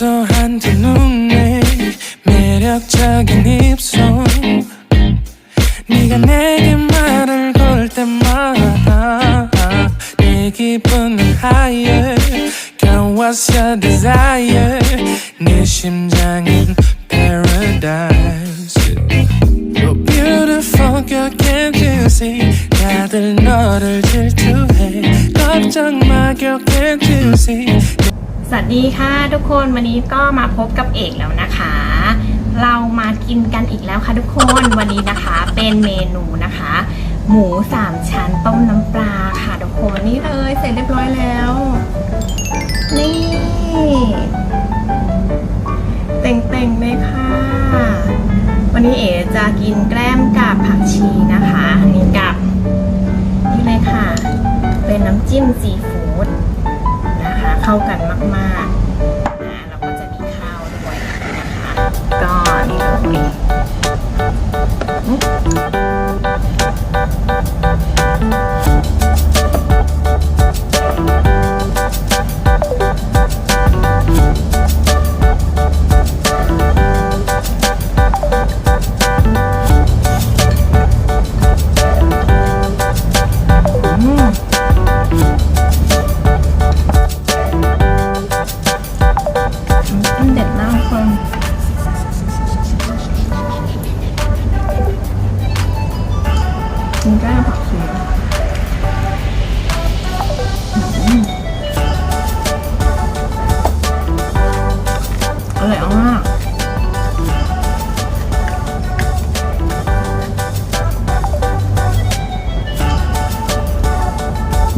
도도한 두 눈에 매력적인 입술 네가 내게 말을 걸 때마다 내 기분은 higher Girl what's your desire 내 심장은 paradise You're beautiful girl can't you see 다들 너를 질투해 걱정 마 girl can't you see สวัสดีค่ะทุกคนวันนี้ก็มาพบกับเอกแล้วนะคะ เรามากินกันอีกแล้วค่ะทุกคนวันนี้นะคะเป็นเมนูนะคะ หมูสามชั้นต้มน้ำปลาค่ะทุกคนนี่เลยเสร็จเรียบร้อยแล้ว นี่เต่งๆเลยค่ะ วันนี้เอ๋จะกินแกล้มกับผักชีนะคะนี่กับนี่เลยค่ะ เป็นน้ำจิ้มซีฟู้ด เข้ากันมากๆนะแล้วก็จะมีข้าวด้วยนะคะ ก็นี่เลย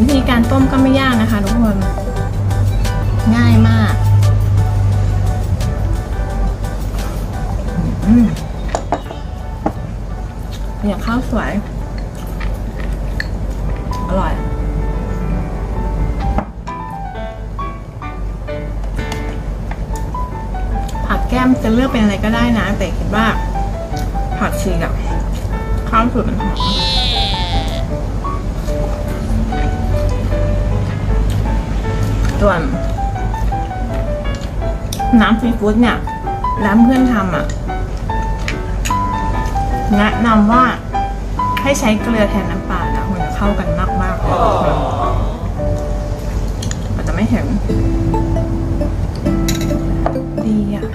วิธีการต้มก็ไม่ยากนะคะทุกคน ง่ายมากเนี่ยข้าวสวย อร่อยผักแก้มจะเลือกเป็นอะไรก็ได้นะ แต่คิดว่าผักชีกับข้าวสวยมันหอม ส่วน น้ำซีฟู้ดเนี่ยร้านเพื่อนทำอะแนะนำว่าให้ใช้เกลือแทนน้ำปลานะมันจะเข้ากันมากมากๆเลยมันจะไม่เห็นดีอะ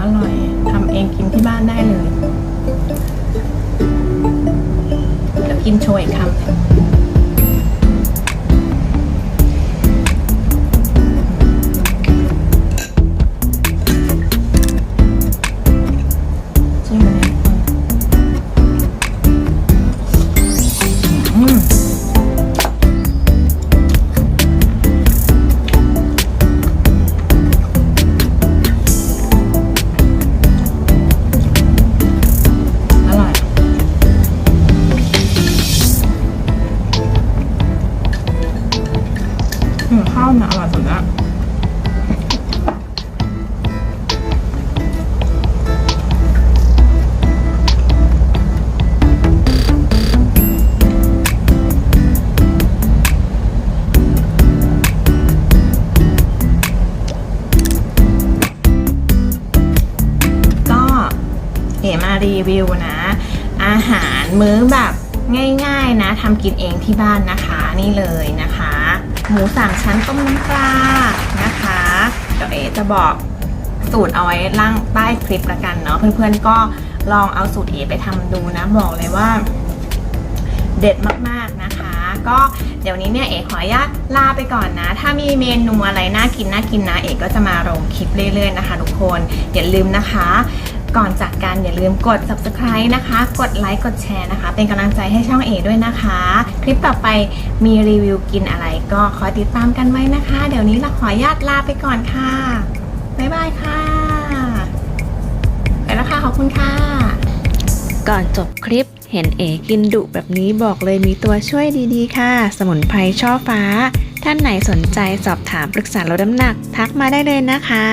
อร่อยทำเองกินที่บ้านได้เลยเดี๋ยวกินโชว์อีกคำ มารีวิวนะ อาหารมื้อแบบง่ายๆนะทำกินเองที่บ้านนะคะนี่เลยนะคะ หมูสามชั้นต้มน้ำปลานะคะเดี๋ยวเอจะบอกสูตรเอาไว้ล่างใต้คลิปละกันเนาะเพื่อนๆก็ลองเอาสูตรเอไปทำดูนะบอกเลยว่า เด็ดมากๆนะคะ ก็เดี๋ยวนี้เนี่ยเอขออนุญาตลาไปก่อนนะ ถ้ามีเมนูอะไรน่ากินน่ากินนะเอก็จะมาลงคลิปเรื่อยๆนะคะทุกคนอย่าลืมนะคะ ก่อนจากกันอย่าลืมกด subscribe นะคะ กดไลค์กดแชร์นะคะ เป็นกำลังใจให้ช่องเอด้วยนะคะ คลิปต่อไปมีรีวิวกินอะไรก็คอยติดตามกันไว้นะคะ เดี๋ยวนี้เราขออนุญาตลาไปก่อนค่ะ บ๊ายบายค่ะไปแล้วค่ะขอบคุณค่ะ ก่อนจบคลิปเห็นเอกินดุแบบนี้บอกเลยมีตัวช่วยดีๆ ค่ะ สมุนไพรช่อฟ้า ท่านไหนสนใจสอบถามปรึกษาลดน้ำหนัก ทักมาได้เลยนะคะ